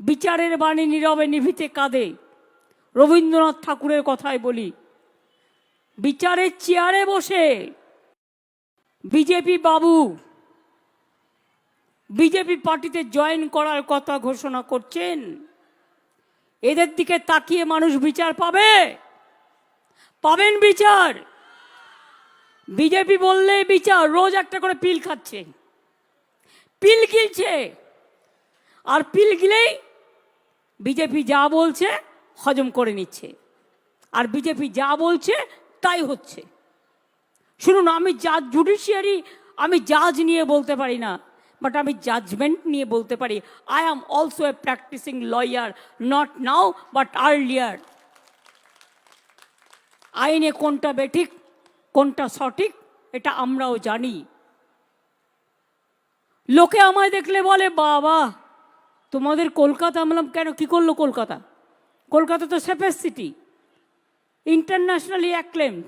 বিচারের বাণী নীরবে নিভিতে কাঁদে। রবীন্দ্রনাথ ঠাকুরের কথাই বলি, বিচারের চেয়ারে বসে বিজেপি বাবু, বিজেপি পার্টিতে জয়েন করার কথা ঘোষণা করছেন। এদের দিকে তাকিয়ে মানুষ বিচার পাবে? পাবেন বিচার? বিজেপি বললেই বিচার, রোজ একটা করে পিল খাচ্ছে। পিল গিলছে। আর পিল গিলেই বিজেপি যা বলছে হজম করে নিচ্ছে। আর বিজেপি যা বলছে তাই হচ্ছে। শুনুন, আমি জাজ জুডিশিয়ারি আমি জাজ নিয়ে বলতে পারি না বাট আমি জাজমেন্ট নিয়ে বলতে পারি। I am also a practising lawyer not now but earlier আইনে কোনটা বেঠিক, কোনটা সঠিক, এটা আমরাও জানি। লোকে আমায় দেখলে বলে, বাবা তোমাদের কলকাতা আমি বললাম কেন, কি করল কলকাতা? কলকাতা তো সেফেস্ট সিটি ইন্টারন্যাশনালি অ্যাক্লেমড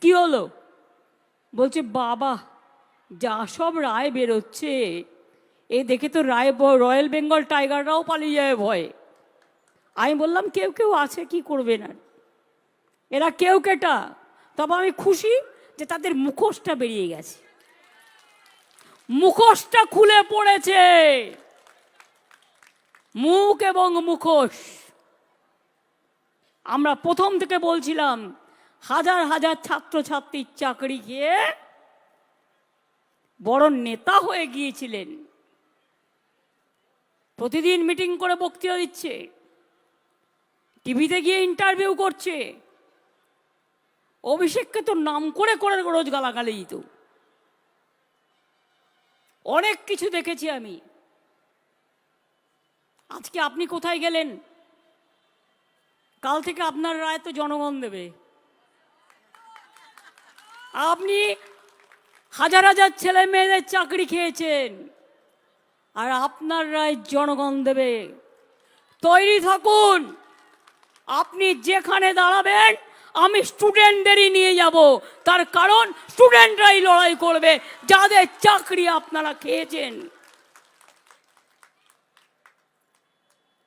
কি হলো? বলছে, বাবা, যা সব রায় বেরোচ্ছে, এ দেখে তো রায় রয়্যাল বেঙ্গল টাইগাররাও পালিয়ে যাবে ভয়ে। আমি বললাম, কেউ কেউ আছে, কি করবে না? এরা কেউ কেটা? তবে আমি খুশি যে তাদের মুখোশটা বেরিয়ে গেছে। মুখোশটা খুলে পড়েছে। মুখ এবং মুখোশ। আমরা প্রথম থেকে বলছিলাম, হাজার হাজার ছাত্রছাত্রীর চাকরি গিয়ে বড় নেতা হয়ে গিয়েছিলেন। প্রতিদিন মিটিং করে বক্তৃতা দিচ্ছে, টিভিতে গিয়ে ইন্টারভিউ করছে। অভিষেককে তো নাম করে করে রোজ গালাগালি দিত। অনেক কিছু দেখেছি আমি। আজকে আপনি কোথায় গেলেন? কাল থেকে আপনার রায় তো জনগণ দেবে। আপনি হাজার হাজার ছেলে মেয়েদের চাকরি খেয়েছেন, আর আপনার রায় জনগণ দেবে। তৈরি থাকুন, আপনি যেখানে দাঁড়াবেন, আমি স্টুডেন্টদেরই নিয়ে যাব। তার কারণ স্টুডেন্টরাই লড়াই করবে, যাদের চাকরি আপনারা খেয়েছেন।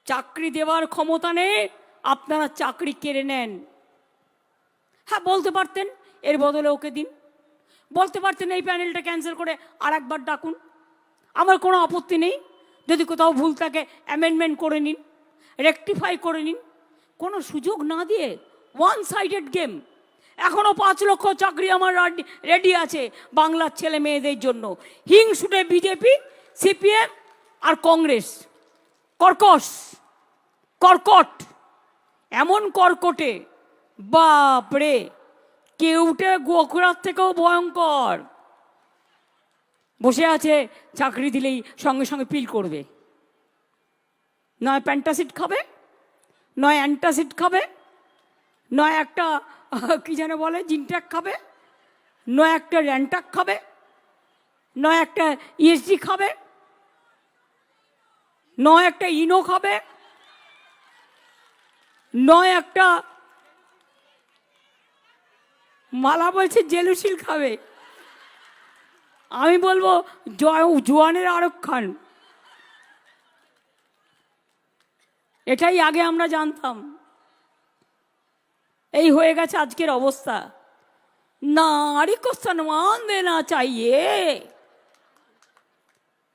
চাকরি দেওয়ার ক্ষমতা নেই, আপনারা চাকরি কেড়ে নেন। হ্যাঁ বলতে পারতেন, এর বদলে ওকে দিন। বলতে পারতেন, এই প্যানেলটা ক্যান্সেল করে আর একবার ডাকুন। আমার কোনো আপত্তি নেই, যদি কোথাও ভুল থাকে অ্যামেন্ডমেন্ট করে নিন রেকটিফাই করে নিন। কোনো সুযোগ না দিয়ে ওয়ান সাইডেড গেম এখনও পাঁচ লক্ষ চাকরি আমার রেডি আছে বাংলার ছেলে মেয়েদের জন্য। হিংসুটে বিজেপি, সিপিএম আর কংগ্রেস। কর্কশ। কর্কট। এমন কর্কটে, বাপরে, কেউটে গোখরার থেকেও ভয়ঙ্কর। বসে আছে, চাকরি দিলেই সঙ্গে সঙ্গে পিল করবে। নয় প্যান্টাসিড খাবে, নয় অ্যান্টাসিড খাবে, নয় একটা, কি যেন বলে, জিনট্যাক খাবে, নয় একটা র্যান্টাক খাবে, নয় একটা ইএসজি খাবে, নয় একটা ইনো খাবে নয় একটা মালা বলছে জেলুশিল খাবে। আমি বলব জয়, জোয়ানের আরব খান। এটাই আগে আমরা জানতাম। এই হয়ে গেছে আজকের অবস্থা। নারী কো সম্মান দেনা চাইয়ে।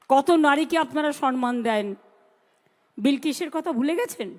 কত নারীকে আপনারা সম্মান দেন? বিলকিসের কথা ভুলে গেছেন?